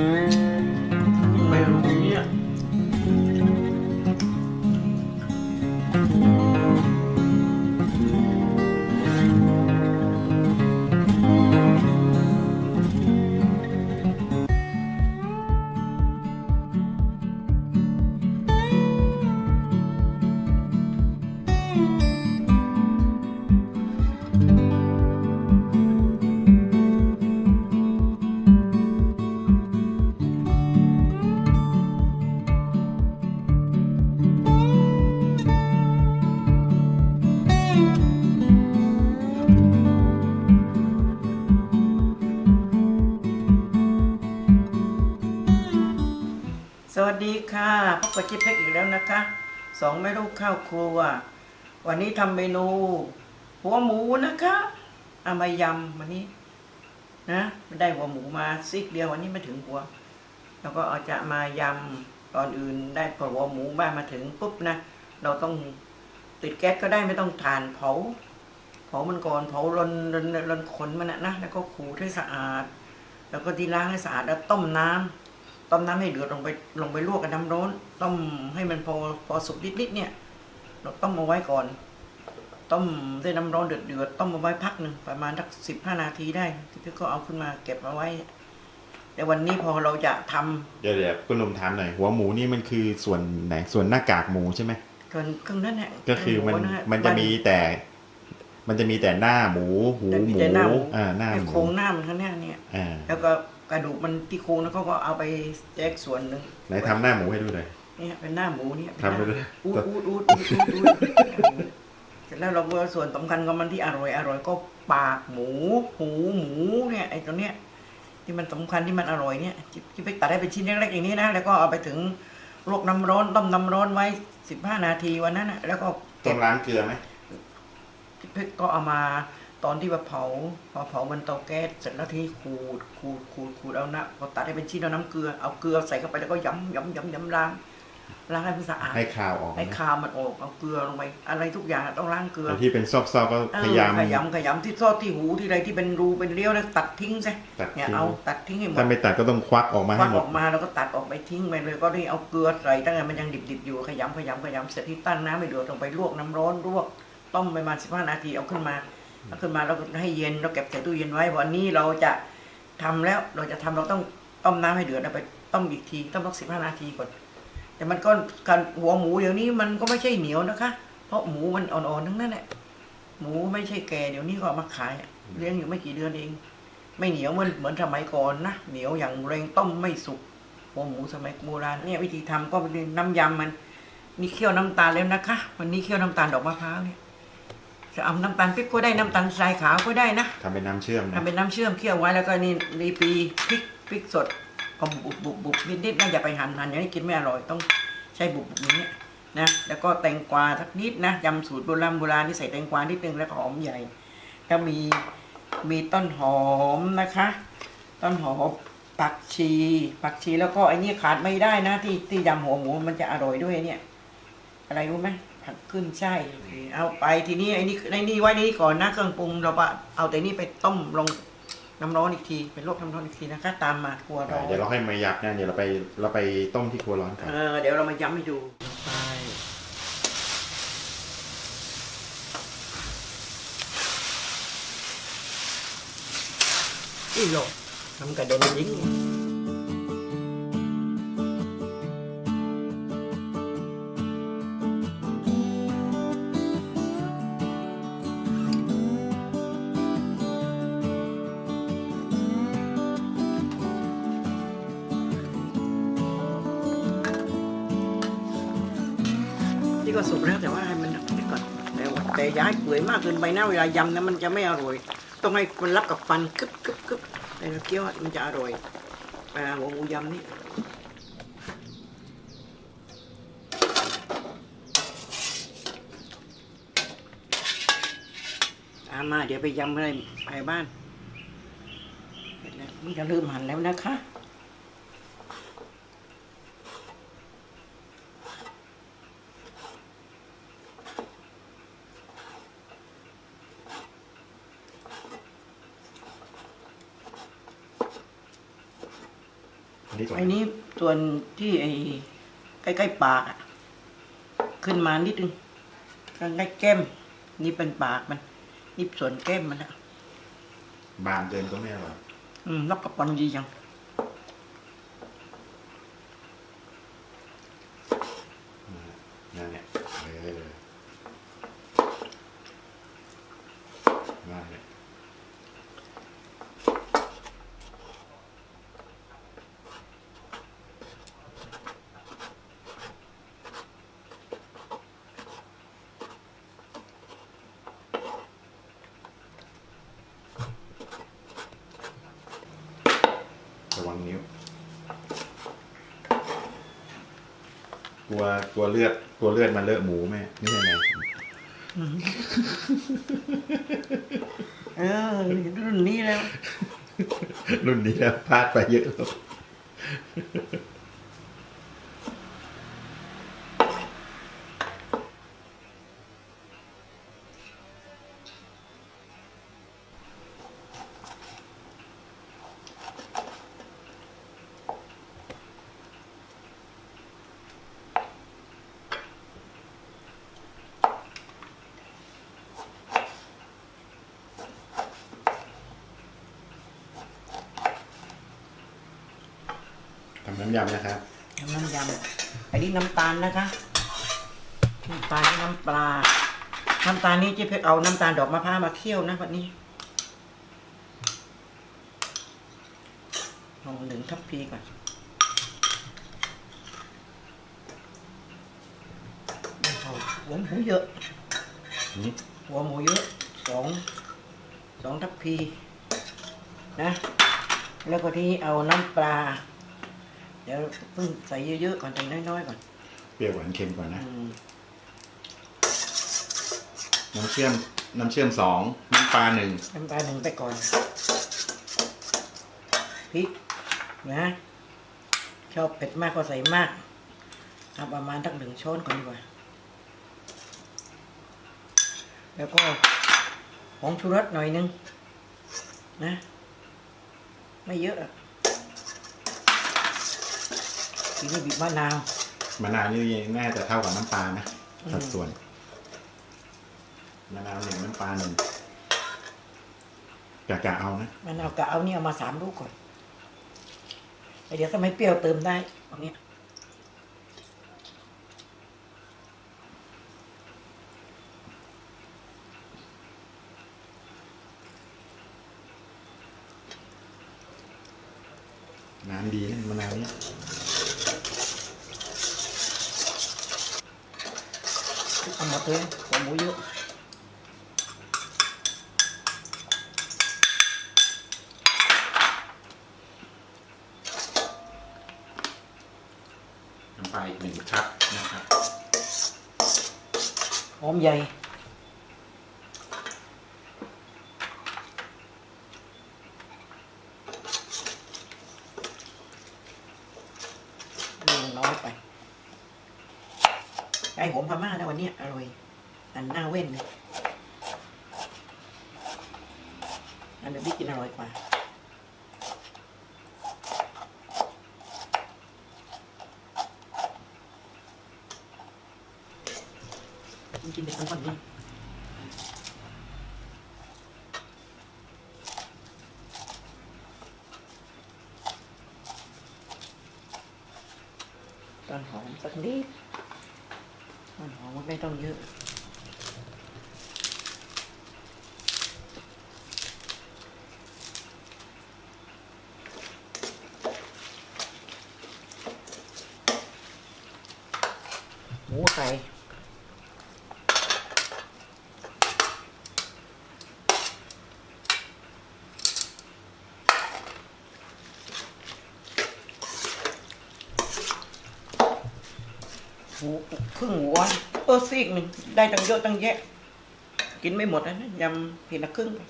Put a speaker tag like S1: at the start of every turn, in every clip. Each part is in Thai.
S1: เม กิฟเพ็กอีกแล้วนะคะสองแม่ลูกข้าวครัว วันนี้ทำเมนู หัวหมูนะคะเอามายำวันนี้ นะไม่ได้หัวหมูมาซิกเดียววันนี้ไม่ถึงหัว แล้วก็เอาจะมายำตอนอื่นได้พอหัวหมูบ้านมาถึงปุ๊บนะเราต้องติดแก๊สก็ได้ไม่ต้องถ่านเผาเผามันก่อนเผารนรนรนขนมันนะนะแล้วก็ขูดให้สะอาด แล้วก็ที่ล้างให้สะอาดแล้วต้มน้ำ ต้มน้ำให้เดือดลงไปลงไปลวกกับน้ำร้อน ต้มให้มันพอพอสุกนิดๆเนี่ย เราต้มเอาไว้ก่อน ต้มด้วยน้ำร้อนเดือดเดือดๆต้มเอาไว้พักหนึ่งประมาณสักสิบห้านาทีได้พี่ก็เอาขึ้นมาเก็บเอาไว้ แต่วันนี้พอเราจะทำ
S2: เดี๋ยวเดี๋ยวคุณลุงถามหน่อยหัวหมูนี่มันคือส่วนไหนส่วนหน้ากากหมูใช่ไหม
S1: ส่วนเครื่องนั้นแหละ
S2: ก็คือมัน
S1: หัวะ
S2: มันจะมีแต่ มันจะมีแต่หน้าหมูหู
S1: แต่
S2: ห
S1: มี
S2: มู
S1: แต่หน้าหมู
S2: อ่าหน้า
S1: ไอ้
S2: หมู
S1: โครงหน้ามันข้างหน้าเนี่ย
S2: อ่า
S1: แล้วก็กระดูกมันที่โครงแล้วเขาก็เอาไปแยกส่วนหนึ่ง
S2: ไหนทำหน้าหมูให้ดูหน่อย
S1: เนี่ยเป็นหน้าหมูเนี่ย
S2: ทำไปเลย
S1: อูดอูดอูดอูดอูดอูดเสร็จแล้วเราก็ส่วนสำคัญของมันที่อร่อยอร่อยก็ปากหมูหูหมูเนี่ยไอ้ตัวเนี้ยที่มันสำคัญที่มันอร่อยเนี่ยจิ๊บจิ๊บไปตัดให้เป็นชิ้นเล็กๆอย่างนี้นะแล้วก็เอาไปถึงลวกน้ำร้อนต้มน้ำร้อนไว้สิบห้านาทีวันนั้นนะแล้วก็
S2: ต้
S1: เก็
S2: อบงล้างเกลือไหม
S1: พริ กก็เอามาตอนที่ว่าเผาพอเผาบนเตาแก๊สเสร็จแล้วที่ขูดขูดขูดขูดเอานะพอตัดให้เป็นชิ้นเอาน้ำเกลือเอาเกลือใส่เข้าไปแล้วก็ย้ำย้ำย้ำย้ำล้างล้างให้มันสะอาด
S2: ให้คาวออก
S1: ให้
S2: นะ
S1: คาวมันออกเอาเกลือลงไปอะไรทุกอย่างต้องล้างเกลือ
S2: แต่ที่เป็นซอกๆก็
S1: เออ
S2: พยายาม
S1: ขยำขยำที่ซอดที่หูที่อะไรที่เป็นรูเป็นเลี้ยวแล้วตัดทิ้งซะ
S2: ตัด
S1: เนี่ย
S2: ทิ้ง
S1: เอาตัดทิ้งให้หมด
S2: ถ้าไม่ตัดก็ต้องควักออกมา
S1: ค
S2: ให้
S1: วัก
S2: หม
S1: อ
S2: ด
S1: อกมาแล้วก็ตัดออกไปทิ้งไปเลยก็ได้เอาเกลือใส่ตั้งแต่มันยังดิบๆอยู่ขยำขยำขยำเสร็จที่ตั้งน้ำไปเดือดลงไปลวกน้ำร้อนลวก ต้มประมาณสิบห้านาทีเอาขึ้นมาเอาขึ้นมาแล้วให้เย็นเราเก็บใส่ตู้เย็นไว้วันนี้เราจะทำแล้วเราจะทำเราต้องต้มน้ำให้เดือดเอาไปต้มอีกทีต้มสักสิบห้านาทีก่อนแต่มันก็การหัวหมูเดี๋ยวนี้มันก็ไม่ใช่เหนียวนะคะ เพราะหมูมันอ่อนๆทั้งนั้นแหละหมูไม่ใช่แก่เดี๋ยวนี้ก็มาขายเลี้ยงอยู่ไม่กี่เดือนเอง ไม่เหนียวเหมือนเหมือนสมัยก่อนนะเหนียวอย่างแรงต้มไม่สุกหัวหมูสมัยโบราณเนี่ยวิธีทำก็เป็นน้ำยำมันมีเคี่ยวน้ำตาลแล้วนะคะ วันนี้เคี่ยวน้ำตาลดอกมะพร้าวเนี่ย จะเอาน้ำตาลปิ๊บก็ได้น้ำตาลทรายขาวก็ได้นะ
S2: ทำเป็นน้ำเชื่อมนะ
S1: ทำเป็นน้ำเชื่อมเคี่ยวไว้แล้วก็นี่รีปีพริกพริกสดก็บุบบุบบุบนิดนิดๆนะอย่าไปหั่นหั่นอย่างนี้กินไม่อร่อยต้องใช้บุบบุบอย่างนี้นะแล้วก็แตงกวาสักนิดนะยำสูตรโบราณโบราณที่ใส่แตงกวานิดนึงแล้วก็หอมใหญ่ก็มีมีต้นหอมนะคะ ต้นหอมผักชีผักชีแล้วก็ไอ้นี่ขาดไม่ได้นะ ที่ที่ยำหัวหมูมันจะอร่อยด้วยเนี่ย อะไรรู้ไหม ผักขึ้นใช่ายเอาไปทีนี้ไอ้นี่ไอ้นี่ไว้นี่ก่อนนะเครื่องปรุงเราปะเอาแต่นี่ไปต้มลงน้ำร้อนอีกทีเป็นลวกน้ำร้อนอีกทีนะคะตามมาครัว
S2: อ่า
S1: เรา
S2: เดี๋ยวเราให้มายับเนี่ยเดี๋ยวเราไปเราไปต้มที่ครัวร้อนก่อน
S1: เออเดี๋ยวเรามาย้ำให้ดูไปอีโลทำกระเด็นยิง ก็สุกแล้วแต่ว่าให้มันเดี๋ยวก่อนแต่ว่าแต่อย้ายเปื่อยมากเกินไปนะเวลายำนะมันจะไม่อร่อย ต้องให้มันรับกับฟันกึบกึบกึบแต่เราเคี้ยวมันจะอร่อยปลาหัวหมูยำนี่ตามาเดี๋ยวไปยำอะไรไปบ้านเสร็จแล้วมันจะเริ่มหั่นแล้วนะคะ
S2: น นี้ก่อน
S1: ไอ้นี้ ส่วนที่ไอ้ใกล้ๆปากอะขึ้นมานิดนึงใกล้ๆแก้ม นี่เป็นปากมัน นี่ส่วนแก้มมันนะ
S2: บางเกินก็ไม่อร่อย
S1: อืมแล้วกับปันดีจัง
S2: นั่นแหละเออนั่นแหละ ระวังนิ้ว ก ลัวกลัวเลือดกลัวเลือดมันเลอะหมูแม่ไม่ใช่ไง
S1: เออรุ่นนี้แล้ว
S2: รุ่นนี้แล้วพลาดไปเยอะแล้ว น้ำยำนะครับ
S1: น้ำยำอันนี้น้ำตาลนะคะน้ำตาลน้ำปลา น้ำตาลนี่เจ๊เพชรเอาน้ำตาลดอกมะพร้าวมาเคี่ยวนะวันนี้ลองหนึ่งทัพพีก่อนหัวหมูเยอะหัวหมูเยอะสองสองทัพพีนะ แล้วก็ที่เอาน้ำปลา ดี๋ยวเพิ่งใส่เยอะๆก่อนใส่น้อยๆก่อน
S2: เปรี้ยวหวานเค็มก่อนนะ
S1: อืม
S2: น้ำเชื่อม น้ำเชื่อมสองน้ำปลาหนึ่ง
S1: น้ำปลาหนึ่งไปก่อนพริกนะชอบเผ็ดมากก็ใส่มากเอาประมาณตักหนึ่งช้อนก่อนดีกว่า แล้วก็ผงชูรสหน่อยนึงนะ ไม่เยอะอะ ทีนี้บีบมะนาว
S2: มะนาวนี่น่าจะเท่ากับน้ำปลานะ
S1: อืม
S2: สัดส่วนมะนาวหนึ่งน้ำปลาหนึ่งกะกะเอานะ
S1: มะนาวกะเอาเนี่ยเอามาสามลูกก่อนแล้วเดี๋ยวถ้าไม่เปรี้ยวเติมได้ตรงเนี้ย
S2: น้ำดีนะมะนาวเนี่ย
S1: เอาหมดเลยหัวหมูเยอะ
S2: น้ำปลาอีกหนึ่งชัดนะครับ
S1: หอมใหญ่นี่มันน้อยไป ไก่หอมพม่านะวันนี้อร่อย อันหน้าเว้นเลยอันเดี๋ยวพี่กินอร่อยกว่ากินไปทั้งวันนี้ต้นหอมสักนิด ไม่ต้องเยอะหมูไก่ หู ครึ่งหัวเออซีกหนึ่งได้ตั้งเยอะตั้งแยะ กินไม่หมดนะยำผิดละครึ่งไป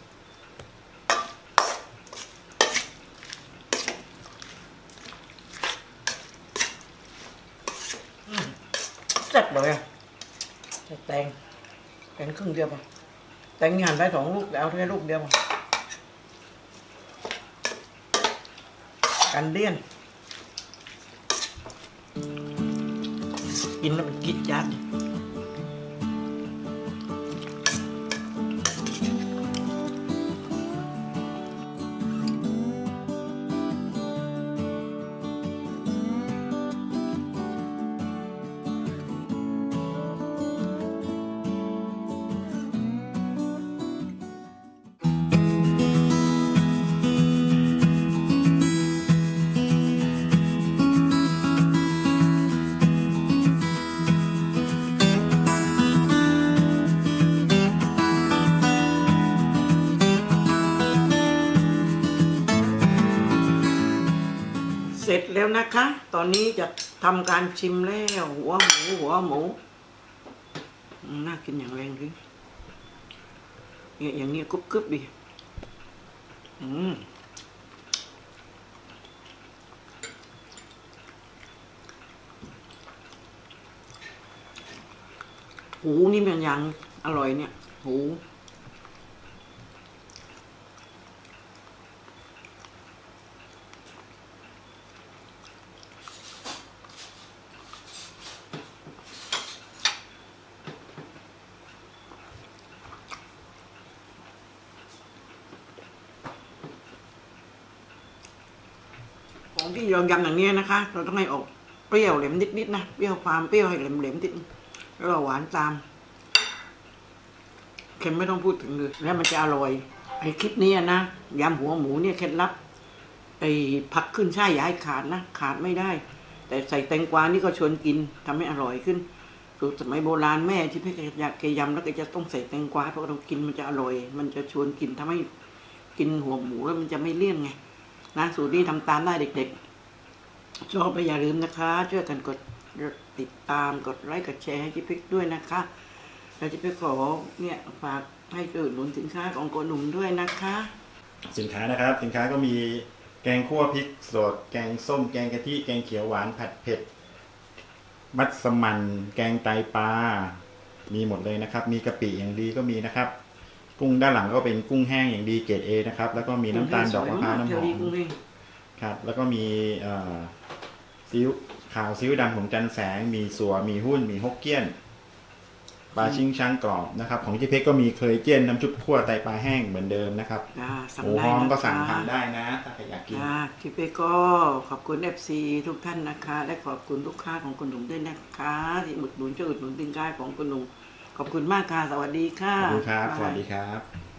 S1: อืมแซ่บเลยอะแตงแตงครึ่งเดียวป่ะแตงนี่หั่นได้สองลูกแต่เอาแค่ลูกเดียวพอกันเลี่ยน กินแล้วมันกิดจัด แล้วนะคะ ตอนนี้จะทำการชิมแล้ว หัวหมูหัวหมู น่ากินอย่างแรงดิเนี่ยอย่างนี้กรุบกรุบดิอืมหูนี่เป็นอย่างอร่อยเนี่ย หู ของที่ยอมยำอย่างนี้นะคะ เราต้องให้ออกเปรี้ยวแหลมนิดๆนะเปรี้ยวความเปรี้ยวให้แหลมๆนิดแล้วหวานตามเค็มไม่ต้องพูดถึงเลยแล้วมันจะอร่อยไอ้คลิปนี้นะยำหัวหมูเนี่ยเคล็ดลับไอ้ผักขึ้นช่ายอย่าให้ขาดนะขาดไม่ได้ แต่ใส่แตงกวานี่ก็ชวนกินทำให้อร่อยขึ้นสูตรสมัยโบราณแม่ที่พี่อยากแกยำแล้วก็จะต้องใส่แตงกวาเพราะเรากินมันจะอร่อย มันจะชวนกินทำให้กินหัวหมูแล้วมันจะไม่เลี่ยนไง นะสูตรนี้ทำตามได้เด็กๆชอบไปอย่าลืมนะคะ ช่วยกันกดติดตามกดไลค์กดแชร์ให้จิพิกด้วยนะคะเราจะไปขอเนี่ยฝากให้อุดหนุนสินค้าของโกหนุ่มด้วยนะคะ
S2: สินค้านะครับ สินค้าก็มีแกงคั่วพริกสด แกงส้ม แกงกะทิ แกงเขียวหวานผัดเผ็ด มัสมั่นแกงไตปลา มีหมดเลยนะครับ มีกะปิอย่างดีก็มีนะครับ กุ้งด้านหลังก็เป็นกุ้งแห้งอย่างดีเกรดเอนะครับ แล้วก็มีน้ำตาลดอกมะพร้าวน้ำหอ
S1: เทลี
S2: ม
S1: กุ้งเอง
S2: ครับ แล้วก็มีเอ่อซีอิ๊วขาวซีอิ๊วดำของจันแสง มีสัวมีหุ้น มีฮกเกี้ยนปลาชิงช้างกรอบนะครับ ของเจ๊เพชรก็มีเคยเจี้ยนน้ำชุบคั่วไตปลาแห้งเหมือนเดิมนะครับ
S1: จ้าสั่
S2: ห
S1: ง
S2: มู
S1: ได้
S2: ฮ้อง
S1: นะ
S2: ก็สั่ง
S1: คะ
S2: ทานได้นะ ถ้าใครอยากกิน
S1: จ้าจิพิกก็ขอบคุณเอฟซีทุกท่านนะคะ และขอบคุณลูกค้าของคุณหนุ่มด้วยนะคะ ที่อุดหนุนช่วยอุดหนุนสินค้าของคุณหนุ่ม ขอบคุณมากค่ะ สวัสดีค่ะ
S2: ขอบคุณครับ
S1: บ๊าย
S2: สวัสดีครับ